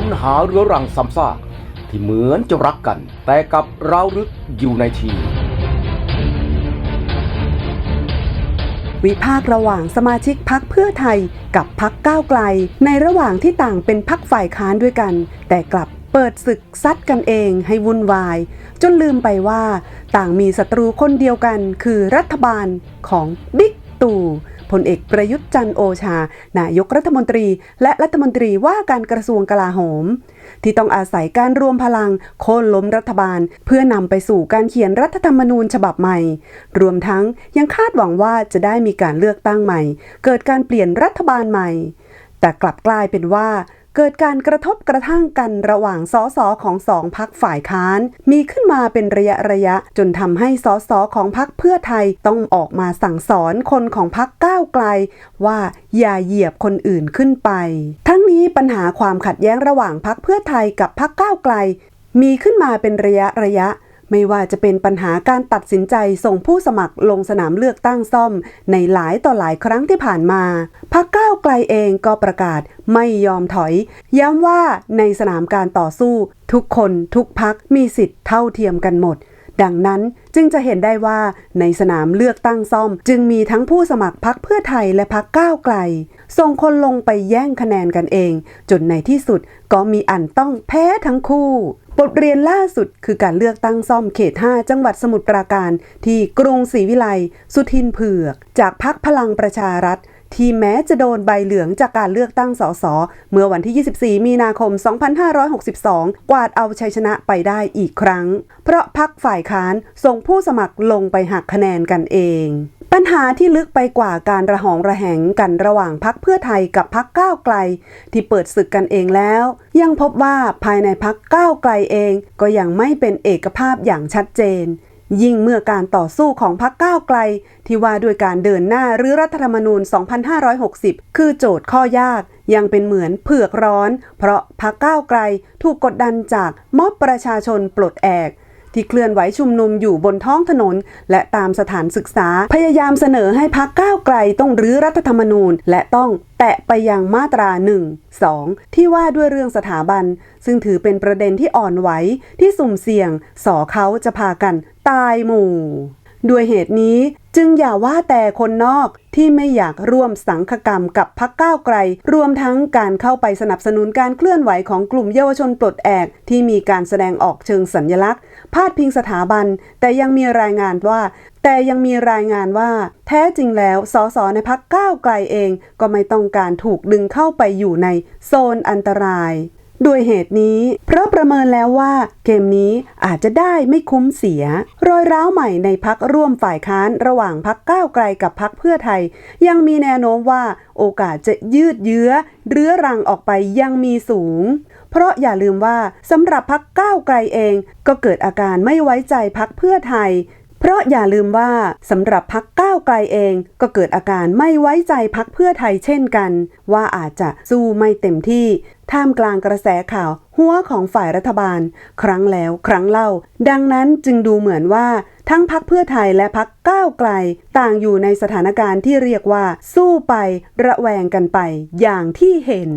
ปัญหาเรื้อรังซ้ำซากที่เหมือนจะรักกัน แต่กับร้าวลึกอยู่ในที วิพากษ์ระหว่างสมาชิกพักเพื่อไทยกับพักก้าวไกล ในระหว่างที่ต่างเป็นพักฝ่ายค้านด้วยกัน แต่กลับเปิดศึกซัดกันเองให้วุ่นวาย จนลืมไปว่า ต่างมีศัตรูคนเดียวกันคือรัฐบาลของบิ๊กตู่ พลเอกประยุทธ์จันโอชา นายกรัฐมนตรี และรัฐมนตรีว่าการกระทรวงกลาโหม ที่ต้องอาศัยการรวมพลังโค่นล้มรัฐบาล เพื่อนำไปสู่การเขียนรัฐธรรมนูญฉบับใหม่ รวมทั้งยังคาดหวังว่าจะได้มีการเลือกตั้งใหม่ เกิดการเปลี่ยนรัฐบาลใหม่ แต่กลับกลายเป็นว่าเกิดการกระทบกระทั่งกันระหว่างสสของสองพักฝ่ายค้าน มีขึ้นมาเป็นระยะระยะจนทำให้สสของพักเพื่อไทยต้องออกมาสั่งสอนคนของพักก้าวไกล ว่าอย่าเหยียบคนอื่นขึ้นไป ทั้งนี้ปัญหาความขัดแย้งระหว่างพักเพื่อไทยกับพักก้าวไกล มีขึ้นมาเป็นระยะระยะไม่ว่าจะเป็นปัญหาการตัดสินใจส่งผู้สมัครลงสนามเลือกตั้งซ่อม ในหลายต่อหลายครั้งที่ผ่านมา พักก้าวไกลเองก็ประกาศไม่ยอมถอย ย้ำว่าในสนามการต่อสู้ ทุกคนทุกพักมีสิทธิ์เท่าเทียมกันหมด ดังนั้นจึงจะเห็นได้ว่าในสนามเลือกตั้งซ่อม จึงมีทั้งผู้สมัครพักเพื่อไทยและพักก้าวไกล ส่งคนลงไปแย่งคะแนนกันเอง จนในที่สุดก็มีอันต้องแพ้ทั้งคู่บทเรียนล่าสุดคือการเลือกตั้งซ่อมเขต 5 จังหวัดสมุทรปราการ ที่กรุงศรีวิไล สุทินเผือก จากพักพลังประชารัฐ ที่แม้จะโดนใบเหลืองจากการเลือกตั้งสสเมื่อวันที่ 24 มีนาคม 2562 กวาดเอาชัยชนะไปได้อีกครั้ง เพราะพักฝ่ายค้านส่งผู้สมัครลงไปหักคะแนนกันเอง ปัญหาที่ลึกไปกว่าการระหองระแหงกันระหว่างพักเพื่อไทยกับพักก้าวไกล ที่เปิดศึกกันเองแล้ว ยังพบว่าภายในพักก้าวไกลเองก็ยังไม่เป็นเอกภาพอย่างชัดเจน ยิ่งเมื่อการต่อสู้ของพรรคก้าวไกล ที่ว่าด้วยการเดินหน้าหรือรัฐธรรมนูญ 2560 คือโจทย์ข้อยาก ยังเป็นเหมือนเผือกร้อน เพราะพรรคก้าวไกลถูกกดดันจากม็อบประชาชนปลดแอก ที่เคลื่อนไหวชุมนุมอยู่บนท้องถนน และตามสถานศึกษา พยายามเสนอให้พักก้าวไกลต้องรื้อรัฐธรรมนูญ และต้องแตะไปยังมาตรา 1 2 ที่ว่าด้วยเรื่องสถาบัน ซึ่งถือเป็นประเด็นที่อ่อนไหวที่สุ่มเสี่ยงสอเขาจะพากันตายหมู่ด้วยเหตุนี้ จึงอย่าว่าแต่คนนอกที่ไม่อยากร่วมสังคกรรมกับพักก้าวไกล รวมทั้งการเข้าไปสนับสนุนการเคลื่อนไหวของกลุ่มเยาวชนปลดแอก ที่มีการแสดงออกเชิงสัญลักษณ์ พาดพิงสถาบัน แต่ยังมีรายงานว่า แต่ยังมีรายงานว่า แท้จริงแล้วสสในพักก้าวไกลเอง ก็ไม่ต้องการถูกดึงเข้าไปอยู่ในโซนอันตราย ด้วยเหตุนี้ เพราะประเมินแล้วว่าเกมนี้อาจจะได้ไม่คุ้มเสีย รอยร้าวใหม่ในพักร่วมฝ่ายค้านระหว่างพักก้าวไกลกับพักเพื่อไทย ยังมีแนวโน้มว่าโอกาสจะยืดเยื้อ เรื้อรังออกไปยังมีสูง เพราะอย่าลืมว่าสำหรับพักก้าวไกลเอง ก็เกิดอาการไม่ไว้ใจพักเพื่อไทย ราะอย่าลืมว่าสำหรับพักก้าวไกลเองก็เกิดอาการไม่ไว้ใจพักเพื่อไทยเช่นกัน ว่าอาจจะสู้ไม่เต็มที่ ท่ามกลางกระแสข่าวหัวของฝ่ายรัฐบาล ครั้งแล้วครั้งเล่า ดังนั้นจึงดูเหมือนว่าทั้งพักเพื่อไทยและพักก้าวไกล ต่างอยู่ในสถานการณ์ที่เรียกว่า สู้ไประแวงกันไป อย่างที่เห็น